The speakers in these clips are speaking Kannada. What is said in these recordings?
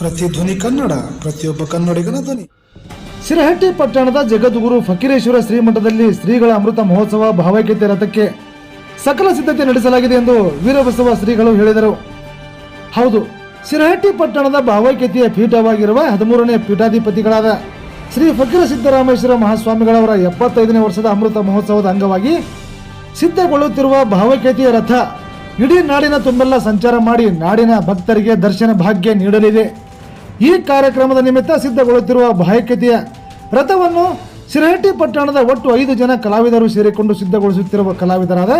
ಪ್ರತಿಧ್ವನಿ ಕನ್ನಡ, ಪ್ರತಿಯೊಬ್ಬ ಕನ್ನಡಿಗನ ಧ್ವನಿ. ಶಿರಹಟ್ಟಿ ಪಟ್ಟಣದ ಜಗದ್ಗುರು ಫಕೀರೇಶ್ವರ ಶ್ರೀಮಠದಲ್ಲಿ ಶ್ರೀಗಳ ಅಮೃತ ಮಹೋತ್ಸವ ಭಾವೈಕ್ಯತೆ ರಥಕ್ಕೆ ಸಕಲ ಸಿದ್ಧತೆ ನಡೆಸಲಾಗಿದೆ ಎಂದು ವೀರಬಸವ ಶ್ರೀಗಳು ಹೇಳಿದರು. ಹೌದು ಶಿರಹಟ್ಟಿ ಪಟ್ಟಣದ ಭಾವೈಕ್ಯತೆಯ ಪೀಠವಾಗಿರುವ ಹದಿಮೂರನೇ ಪೀಠಾಧಿಪತಿಗಳಾದ ಶ್ರೀ ಫಕೀರ ಸಿದ್ದರಾಮೇಶ್ವರ ಮಹಾಸ್ವಾಮಿಗಳವರ ಎಪ್ಪತ್ತೈದನೇ ವರ್ಷದ ಅಮೃತ ಮಹೋತ್ಸವದ ಅಂಗವಾಗಿ ಸಿದ್ಧಗೊಳ್ಳುತ್ತಿರುವ ಭಾವೈಕ್ಯತೆಯ ರಥ ಇಡೀ ನಾಡಿನ ತುಂಬೆಲ್ಲ ಸಂಚಾರ ಮಾಡಿ ನಾಡಿನ ಭಕ್ತರಿಗೆ ದರ್ಶನ ಭಾಗ್ಯ ನೀಡಲಿದೆ. ಈ ಕಾರ್ಯಕ್ರಮದ ನಿಮಿತ್ತ ಸಿದ್ಧಗೊಳ್ಳುತ್ತಿರುವ ಭಾಯಕತೆಯ ರಥವನ್ನು ಶಿರಹಟ್ಟಿ ಪಟ್ಟಣದ ಒಟ್ಟು ಐದು ಜನ ಕಲಾವಿದರು ಸೇರಿಕೊಂಡು ಸಿದ್ಧಗೊಳಿಸುತ್ತಿರುವ ಕಲಾವಿದರಾದ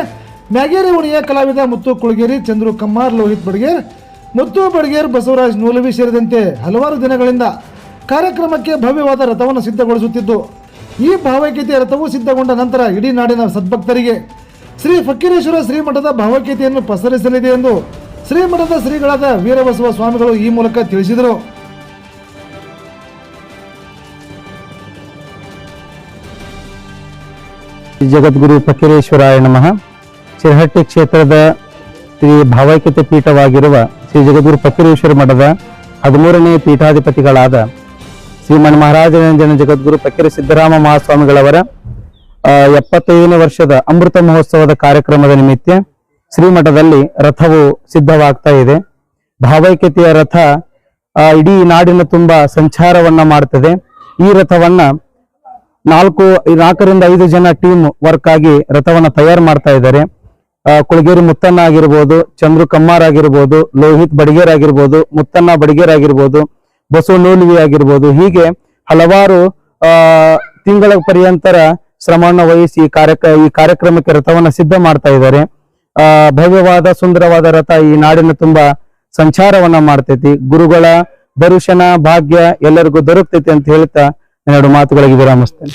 ಮ್ಯಾಗೇರಿ ಉಣಿಯ ಕಲಾವಿದ ಮುತ್ತು ಕುಳಗೇರಿ, ಚಂದ್ರು ಕಮ್ಮಾರ್, ಲೋಹಿತ್ ಬಡ್ಗೇರ್, ಮುತ್ತು ಬಡ್ಗೇರ್, ಬಸವರಾಜ್ ನೂಲವಿ ಸೇರಿದಂತೆ ಹಲವಾರು ದಿನಗಳಿಂದ ಕಾರ್ಯಕ್ರಮಕ್ಕೆ ಭವ್ಯವಾದ ರಥವನ್ನು ಸಿದ್ಧಗೊಳಿಸುತ್ತಿದ್ದು, ಈ ಭಾವೈಕ್ಯತೆಯ ರಥವು ಸಿದ್ಧಗೊಂಡ ನಂತರ ಇಡೀ ನಾಡಿನ ಸದ್ಭಕ್ತರಿಗೆ ಶ್ರೀ ಫಕ್ಕೀರೇಶ್ವರ ಶ್ರೀಮಠದ ಭಾವೈಕ್ಯತೆಯನ್ನು ಪಸರಿಸಲಿದೆ ಎಂದು ಶ್ರೀಮಠದ ಶ್ರೀಗಳಾದ ವೀರಬಸವ ಸ್ವಾಮಿಗಳು ಈ ಮೂಲಕ ತಿಳಿಸಿದರು. ಜಗದ್ಗುರು ಫಕೀರೇಶ್ವರಾಯ ನಮಃ. ಶಿರಹಟ್ಟಿ ಕ್ಷೇತ್ರದ ಶ್ರೀ ಭಾವೈಕ್ಯತೆ ಪೀಠವಾಗಿರುವ ಶ್ರೀ ಜಗದ್ಗುರು ಫಕೀರೇಶ್ವರ ಮಠದ ಹದಿಮೂರನೇ ಪೀಠಾಧಿಪತಿಗಳಾದ ಶ್ರೀಮನ್ ಮಹಾರಾಜರಂಜನ ಜಗದ್ಗುರು ಫಕೀರ ಸಿದ್ದರಾಮ ಮಹಾಸ್ವಾಮಿಗಳವರ ಎಪ್ಪತ್ತೈದನೇ ವರ್ಷದ ಅಮೃತ ಮಹೋತ್ಸವದ ಕಾರ್ಯಕ್ರಮದ ನಿಮಿತ್ತ ಶ್ರೀಮಠದಲ್ಲಿ ರಥವು ಸಿದ್ಧವಾಗ್ತಾ ಇದೆ. ಭಾವೈಕ್ಯತೆಯ ರಥ ಇಡೀ ನಾಡಿನ ತುಂಬ ಸಂಚಾರವನ್ನ ಮಾಡ್ತದೆ. ಈ ರಥವನ್ನ ನಾಲ್ಕು ನಾಲ್ಕರಿಂದ ಐದು ಜನ ಟೀಮ್ ವರ್ಕ್ ಆಗಿ ರಥವನ್ನ ತಯಾರು ಮಾಡ್ತಾ ಇದ್ದಾರೆ. ಕುಳಗೇರಿ ಮುತ್ತಣ್ಣ ಆಗಿರ್ಬೋದು, ಚಂದ್ರು ಕಮ್ಮಾರ್ ಆಗಿರ್ಬೋದು, ಲೋಹಿತ್ ಬಡಿಗೇರ್ ಆಗಿರ್ಬೋದು, ಮುತ್ತಣ್ಣ ಬಡಿಗೇರ್ ಆಗಿರ್ಬೋದು ಬಸವ ನೂಲ್ವಿ ಆಗಿರ್ಬೋದು. ಹೀಗೆ ಹಲವಾರು ತಿಂಗಳ ಪರ್ಯಂತರ ಶ್ರಮವನ್ನು ವಹಿಸಿ ಈ ಕಾರ್ಯಕ, ಈ ಕಾರ್ಯಕ್ರಮಕ್ಕೆ ರಥವನ್ನ ಸಿದ್ಧ ಮಾಡ್ತಾ ಇದ್ದಾರೆ. ಭವ್ಯವಾದ, ಸುಂದರವಾದ ರಥ ಈ ನಾಡಿನ ತುಂಬಾ ಸಂಚಾರವನ್ನ ಮಾಡ್ತೈತಿ. ಗುರುಗಳ ದರ್ಶನ ಭಾಗ್ಯ ಎಲ್ಲರಿಗೂ ದೊರಕ್ತೈತಿ ಅಂತ ಹೇಳ್ತಾ ಎರಡು ಮಾತುಗಳಿಗೆ ವಿರಾಮಿಸ್ತೇನೆ